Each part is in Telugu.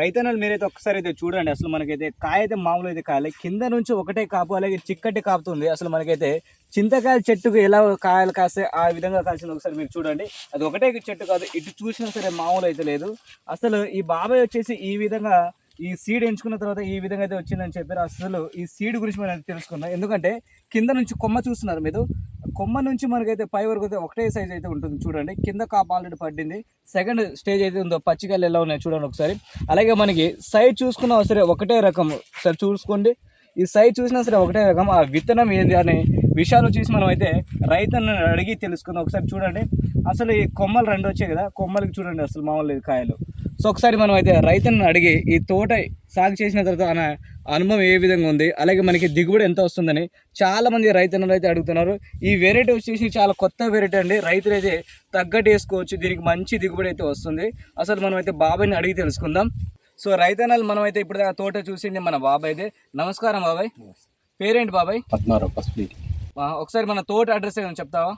రైతన్నలు మీరైతే ఒక్కసారి అయితే చూడండి. అసలు మనకైతే కాయ అయితే మామూలు అయితే కాయలే. కింద నుంచి ఒకటే కాపు అలాగే చిక్కటి కాపుతుంది. అసలు మనకైతే చింతకాయల చెట్టుకు ఎలా కాయలు కాస్తే ఆ విధంగా కాల్చింది ఒకసారి మీరు చూడండి. అది ఒకటే చెట్టు కాదు ఇటు చూసినా సరే మామూలు అయితే లేదు. అసలు ఈ బాబాయ్ వచ్చేసి ఈ విధంగా ఈ సీడ్ ఎంచుకున్న తర్వాత ఈ విధంగా అయితే వచ్చిందని చెప్పారు. అసలు ఈ సీడ్ గురించి మనం తెలుసుకుందాం. ఎందుకంటే కింద నుంచి కొమ్మ చూస్తున్నారు మీరు. కొమ్మ నుంచి మనకైతే పై వరకు అయితే ఒకటే సైజ్ అయితే ఉంటుంది చూడండి. కింద కాపు ఆల్రెడీ పడింది సెకండ్ స్టేజ్ అయితే ఉందో పచ్చికాయలు ఎలా ఉన్నాయి చూడండి ఒకసారి. అలాగే మనకి సైజ్ చూసుకున్నా సరే ఒకటే రకం. సరే చూసుకోండి. ఈ సైజ్ చూసినా సరే ఒకటే రకం. ఆ విత్తనం ఏంది అనే విషయాలు చూసి మనం అయితే రైతులను అడిగి తెలుసుకుందాం. ఒకసారి చూడండి. అసలు ఈ కొమ్మలు రెండు వచ్చాయి కదా. కొమ్మలకి చూడండి అసలు మామూలు కాయలు. సో ఒకసారి మనం అయితే రైతులను అడిగి ఈ తోట సాగు చేసిన తర్వాత ఆయన అనుభవం ఏ విధంగా ఉంది? అలాగే మనకి దిగుబడి ఎంత వస్తుందని చాలా మంది రైతులను అయితే అడుగుతున్నారు. ఈ వెరైటీ వచ్చేసి చాలా కొత్త వెరైటీ అండి. రైతులు అయితే తగ్గట్టు వేసుకోవచ్చు. దీనికి మంచి దిగుబడి అయితే వస్తుంది. అసలు మనం అయితే బాబాయ్ని అడిగి తెలుసుకుందాం. సో రైతన్నలు మనం అయితే ఇప్పుడు తోట చూసింది మన బాబాయ్ అయితే. నమస్కారం బాబాయ్. పేరేంటి బాబాయ్? పసుపు ఒకసారి మన తోట అడ్రస్ ఏమైనా చెప్తావా?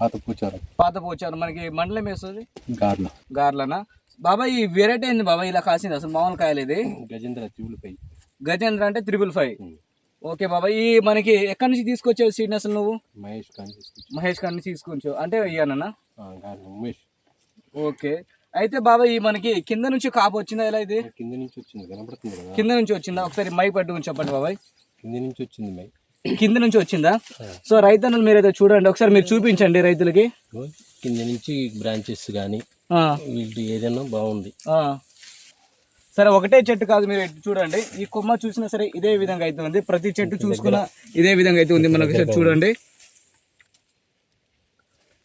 పాత పూచారు. పాత పోచారు. మనకి మండలం వేస్తుంది? గార్ల. గార్లనా? బాబాయ్ ఈ వెరైటీ ఏంది బాబాయ్ ఇలా కాసింది అసలు మామూలు కాయలు ఇది. గజేంద్ర తివులపై గజేంద్ర అంటే త్రిబుల్ ఫైవ్. ఓకే బాబాయ్ ఈ మనకి ఎక్కడి నుంచి తీసుకొచ్చావు సీడ్ని అసలు నువ్వు? మహేష్ కానీ మహేష్ నుంచి తీసుకొచ్చావు. అంటే ఇయ్యానన్నా? గార్ల ఉమేష్. ఓకే. అయితే బాబాయ్ ఈ మనకి కింద నుంచి కాపు వచ్చిందా ఎలా ఇది? కింద నుంచి వచ్చింది కనపడుతుంది కదా. కింద నుంచి వచ్చిందా? ఒకసారి మై పట్టుకుని చెప్పండి బాబాయ్. కింద నుంచి వచ్చింది మై. కింద నుంచి వచ్చిందా? సో రైతన్నలు మీరైతే చూడండి ఒకసారి మీరు చూపించండి రైతులకి. కింద నుంచి బ్రాంచెస్ కానీ వీళ్ళు ఏదైనా బాగుంది. సరే ఒకటే చెట్టు కాదు మీరు చూడండి. ఈ కొమ్మ చూసినా సరే ఇదే విధంగా అయితే ఉంది. ప్రతి చెట్టు చూసుకున్నా ఇదే విధంగా అయితే ఉంది మనకి చూడండి.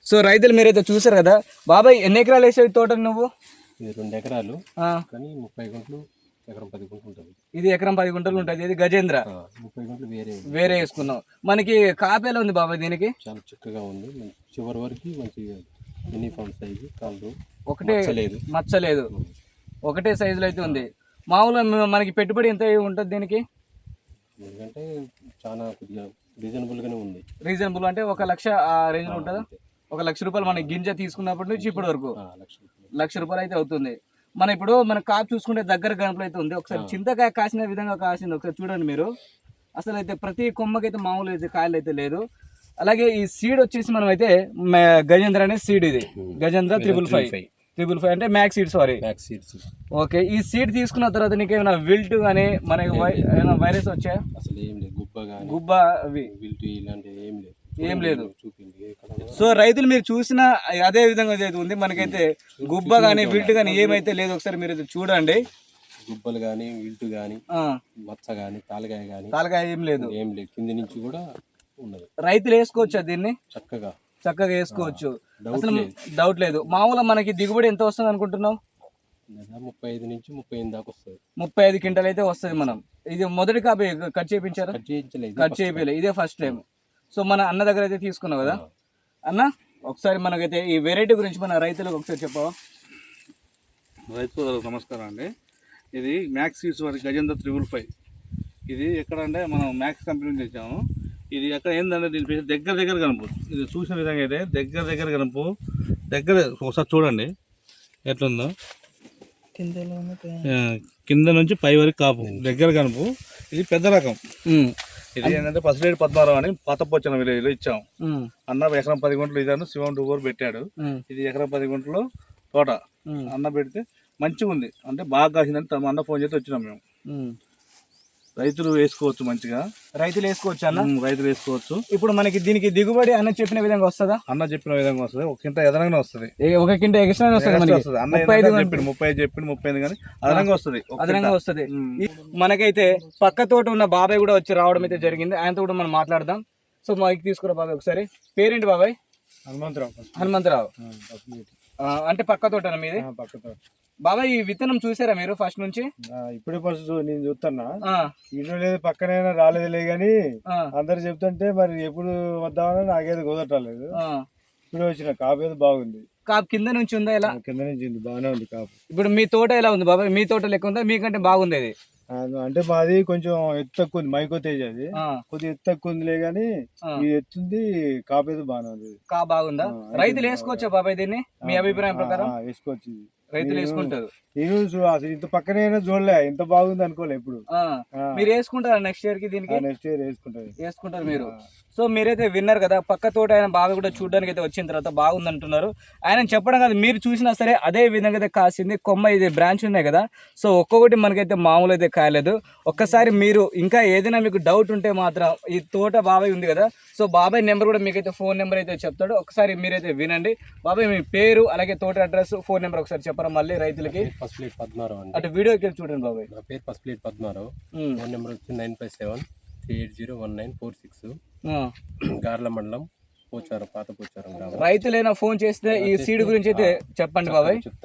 సో రైతులు మీరైతే చూసారు కదా. బాబాయ్ ఎన్ని ఎకరాలు వేసావు తోట నువ్వు? ఇది రెండు ఎకరాలు. కానీ ముప్పై గుంటలు ఎకరం పది గుంటలు ఉంటుంది. ఇది ఎకరం పది గుంటలు ఉంటుంది. ఇది గజేంద్ర. ముప్పై గుంటలు వేరే. వేరే వేసుకున్నాం మనకి కాపేలా ఉంది బాబాయ్ దీనికి? చాలా చక్కగా ఉంది. చివరి వరకు మంచి యూనిఫామ్ సైజు కాళ్ళు ఒకటే లేదు మచ్చలేదు. ఒకటే సైజులో అయితే ఉంది. మామూలుగా మనకి పెట్టుబడి ఎంత ఉంటుంది దీనికి? ఎందుకంటే చాలా కొద్దిగా రీజనబుల్గానే ఉంది. రీజనబుల్ అంటే ఒక లక్ష ఆ రేంజ్లో ఉంటుందా. ఒక లక్ష రూపాయలు మన గింజ తీసుకున్నప్పటి నుంచి ఇప్పటి వరకు. లక్ష రూపాయలు. అయితే అవుతుంది. మన ఇప్పుడు మన కాపు చూసుకుంటే దగ్గర గణపలు అయితే ఉంది. ఒకసారి చింతకాయ కాసిన విధంగా కాసింది. ఒకసారి చూడండి మీరు. అసలు అయితే ప్రతి కొమ్మకైతే మామూలు అయితే కాయలు అయితే లేదు. అలాగే ఈ సీడ్ వచ్చేసి మనం అయితే గజేంద్ర అనే సీడ్ ఇది. Gajendra triple five. Triple five అంటే max seed sorry back seats okay ఈ సీడ్ తీసుకున్న తర్వాత నీకు ఏమైనా విల్ట్ కానీ మనకి ఏమైనా వైరస్ వచ్చాయా అసలు ఏం లేదు. గుబ్బ కానీ గుబ్బ అవి. విల్టు ఇలాంటివి ఏం లేదు. ఏం లేదు. సో రైతులు మీరు చూసిన అదే విధంగా అయితే ఉంది. మనకైతే గుబ్బ కానీ విల్ట్ కానీ ఏమైతే లేదు ఒకసారి మీరు చూడండి. గుబ్బలు కానీ విల్టు కానీ ఆ, మచ్చ కానీ తాలగాయ కానీ తాలకాయ ఏం లేదు. ఏం లేదు. కింది నుంచి కూడా ఉన్నది. రైతులు వేసుకోవచ్చా దీన్ని? చక్కగా. చక్కగా వేసుకోవచ్చు. డౌట్ అసలు లేదు. డౌట్ లేదు. మామూలుగా మనకి దిగుబడి ఎంత వస్తుంది అనుకుంటున్నావు? లేదా ముప్పై ఐదు నుంచి ముప్పై ఎనిమిది దాకా వస్తుంది. ముప్పై ఐదు క్వింటల్ అయితే వస్తుంది మనం. ఇది మొదటి కాపీ కట్ చేయించారా? కట్ చేయించలేదు కట్ చేయలేదు. ఇదే ఫస్ట్ టైం సో మన అన్న దగ్గర అయితే తీసుకున్నావు కదా? అన్న ఒకసారి మనకైతే ఈ వెరైటీ గురించి మన రైతులకు ఒకసారి చెప్పవా? రైతు నమస్కారం అండి. ఇది మ్యాక్స్ సీడ్స్ వారి గజేంద్ర త్రిబుల్ ఫైవ్. ఇది ఎక్కడ అంటే మనం మ్యాక్స్ కంపెనీ తెచ్చాము. ఇది ఎక్కడ ఏంటంటే దీని పేరు దగ్గర దగ్గర కనుపు. ఇది చూసిన విధంగా అయితే దగ్గర దగ్గర కనుపు. దగ్గర ఒకసారి చూడండి. ఎట్లుందో? కింద నుంచి పై వరకు కాపు. దగ్గర కనుపు. ఇది పెద్ద రకం. ఇది ఏంటంటే పసిరేడు పద్మారావు అని పాతపోచన విలేజ్లో ఇచ్చాము ఉమ్, అన్న ఎకరం పది గుంటలు ఇదాను శివం టూబోర్ పెట్టాడు. ఇది ఎకరం పది గుంటలు తోట. అన్న పెడితే మంచిగా ఉంది అంటే బాగా కాసిందని తమ అన్న ఫోన్ చేసి వచ్చినాం మేము. రైతులు వేసుకోవచ్చు మంచిగా. రైతులు వేసుకోవచ్చు అన్న? రైతులు వేసుకోవచ్చు. ఇప్పుడు మనకి దీనికి దిగుబడి అన్న చెప్పిన విధంగా వస్తుందా? అన్న చెప్పిన విధంగా వస్తుంది. ఒక కింద ఎదనంగా వస్తుంది. ఏ- ఒక కింట ఎక్స్ట్రా వస్తుంది. అన్న ముప్పై ఐదు ఏంటంటే చెప్పిండు ముప్పై ఐదు చెప్పిండు ముప్పై ఐదు కానీ అదనంగా వస్తుంది. అదనంగా కింట. వస్తుంది. మనకైతే పక్క తోట ఉన్న బాబాయ్ కూడా వచ్చి రావడం అయితే జరిగింది. ఆయనతో కూడా మనం మాట్లాడదాం. సో మైక్ తీసుకురా బాబాయ్ ఒకసారి. పేరేంటి బాబాయ్? హనుమంతరావు. హనుమంతరావు. అంటే పక్క తోట మీది? పక్కతో బాబాయ్ ఈ విత్తనం చూసారా మీరు ఫస్ట్ నుంచి? ఇప్పుడే ఫస్ట్ నేను చూస్తున్నా ఆ, ఇల్లు లేదు పక్కనైనా రాలేదులే ఆ, అందరు చెప్తుంటే మరి ఎప్పుడు వద్దామని నాకేది కుదరట్లేదు. ఆ. ఇప్పుడే వచ్చిన కాపు ఏదో బాగుంది. కాపు కింద నుంచి ఉందా ఇలా కింద నుంచి ఉంది బాగానే ఉంది కాపు. ఇప్పుడు మీ తోట ఎలా ఉంది బాబాయ్ మీ తోట లెక్క ఉందా? మీకంటే బాగుంది అంటే మాది కొంచెం ఎత్తు తక్కువ ఉంది మైకో తేజ్ అది. కొద్దిగా ఎత్తు తక్కువ ఉందిలే ఆ. ఇది ఎత్తుంది కాపు ఏదో బాగానే ఉంది. కా బాగుందా? రైతులు వేసుకోవచ్చా బాబాయ్ దీన్ని? మీ అభిప్రాయం ప్రకారం? వేసుకోవచ్చు. రైతులు వేసుకుంటారు. చూ- అసలు ఇంత పక్కనే చూడలే ఇంత బాగుంది అనుకోలే ఇప్పుడు. మీరు వేసుకుంటారా నెక్స్ట్ ఇయర్కి దీనికి? నెక్స్ట్ ఇయర్ వేసుకుంటది వేసుకుంటారు. మీరు. సో మీరైతే విన్నారు కదా పక్క తోట ఆయన బాగా కూడా చూడడానికి అయితే వచ్చిన తర్వాత బాగుంది అంటున్నారు ఆయన చెప్పడం కాదు మీరు చూసినా సరే అదే విధంగా అయితే కాసింది. కొమ్మ ఇది బ్రాంచ్ ఉన్నాయి కదా సో ఒక్కొక్కటి మనకైతే మామూలు అయితే కాయలేదు. ఒక్కసారి మీరు ఇంకా ఏదైనా మీకు డౌట్ ఉంటే మాత్రం ఈ తోట బాబాయ్ ఉంది కదా సో బాబాయ్ నెంబర్ కూడా మీకైతే ఫోన్ నెంబర్ అయితే చెప్తాడు. ఒకసారి మీరైతే వినండి. బాబాయ్ మీ పేరు అలాగే తోట అడ్రస్ ఫోన్ నెంబర్ ఒకసారి చెప్పరా? మళ్ళీ రైతులకి? ఫస్ట్ ప్లేట్ పద్మారావు అండి. అటు వీడియోకి వెళ్ళి చూడండి బాబాయ్. నా పేరు first plate Padmarao. Phone number వచ్చి nine five seven three eight zero one nine four six. Garla మండలం పోచారం పాత పోచారం రైతులైనా ఫోన్ చేస్తే ఈ సీడ్ గురించి అయితే చెప్పండి బాబాయ్.